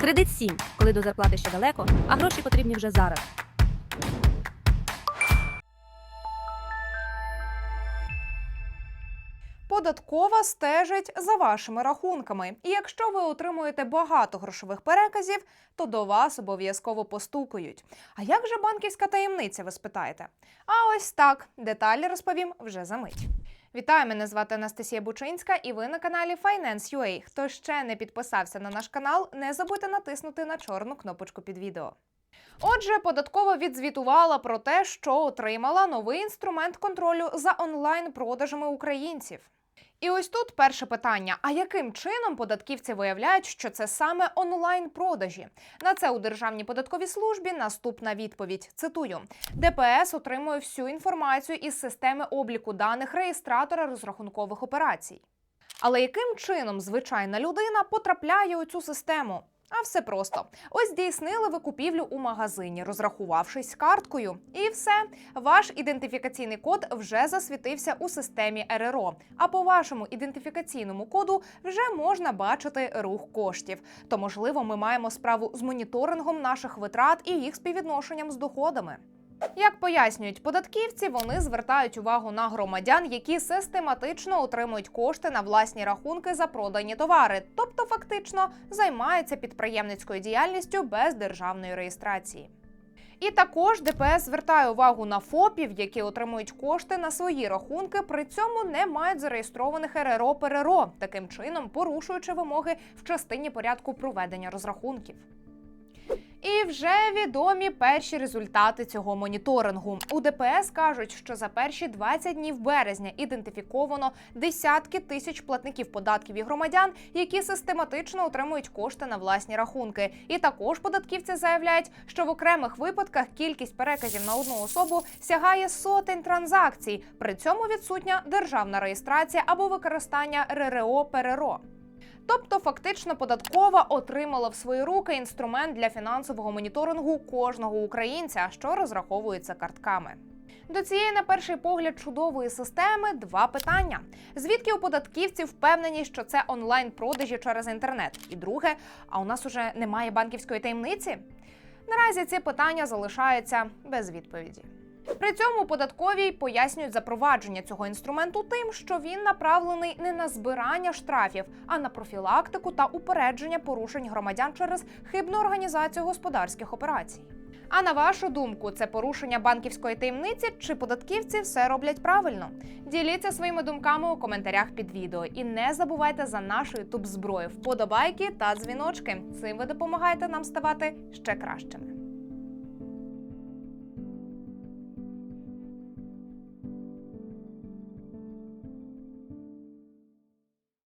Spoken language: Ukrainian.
Кредит 7, коли до зарплати ще далеко, а гроші потрібні вже зараз. Податкова стежить за вашими рахунками. І якщо ви отримуєте багато грошових переказів, то до вас обов'язково постукають. А як же банківська таємниця, ви спитаєте? А ось так. Деталі розповім вже за мить. Вітаю, мене звати Анастасія Бучинська, і ви на каналі Finance.ua. Хто ще не підписався на наш канал, не забудьте натиснути на чорну кнопочку під відео. Отже, податкова відзвітувала про те, що отримала новий інструмент контролю за онлайн-продажами українців. І ось тут перше питання: а яким чином податківці виявляють, що це саме онлайн-продажі? На це у Державній податковій службі наступна відповідь. Цитую: ДПС отримує всю інформацію із системи обліку даних реєстратора розрахункових операцій. Але яким чином звичайна людина потрапляє у цю систему? А все просто. Ось здійснили ви купівлю у магазині, розрахувавшись карткою. І все, ваш ідентифікаційний код вже засвітився у системі РРО. А по вашому ідентифікаційному коду вже можна бачити рух коштів. То, можливо, ми маємо справу з моніторингом наших витрат і їх співвідношенням з доходами. Як пояснюють податківці, вони звертають увагу на громадян, які систематично отримують кошти на власні рахунки за продані товари, тобто фактично займаються підприємницькою діяльністю без державної реєстрації. І також ДПС звертає увагу на ФОПів, які отримують кошти на свої рахунки, при цьому не мають зареєстрованих РРО ПРРО, таким чином порушуючи вимоги в частині порядку проведення розрахунків. І вже відомі перші результати цього моніторингу. У ДПС кажуть, що за перші 20 днів березня ідентифіковано десятки тисяч платників податків і громадян, які систематично отримують кошти на власні рахунки. І також податківці заявляють, що в окремих випадках кількість переказів на одну особу сягає сотень транзакцій. При цьому відсутня державна реєстрація або використання РРО ПРРО. Тобто, фактично, податкова отримала в свої руки інструмент для фінансового моніторингу кожного українця, що розраховується картками. До цієї, на перший погляд, чудової системи два питання: звідки у податківців впевнені, що це онлайн-продажі через інтернет? І друге, а у нас уже немає банківської таємниці? Наразі ці питання залишаються без відповіді. При цьому податковій пояснюють запровадження цього інструменту тим, що він направлений не на збирання штрафів, а на профілактику та упередження порушень громадян через хибну організацію господарських операцій. А на вашу думку, це порушення банківської таємниці чи податківці все роблять правильно? Діліться своїми думками у коментарях під відео і не забувайте за нашу ютуб зброю, вподобайки та дзвіночки. Цим ви допомагаєте нам ставати ще кращими.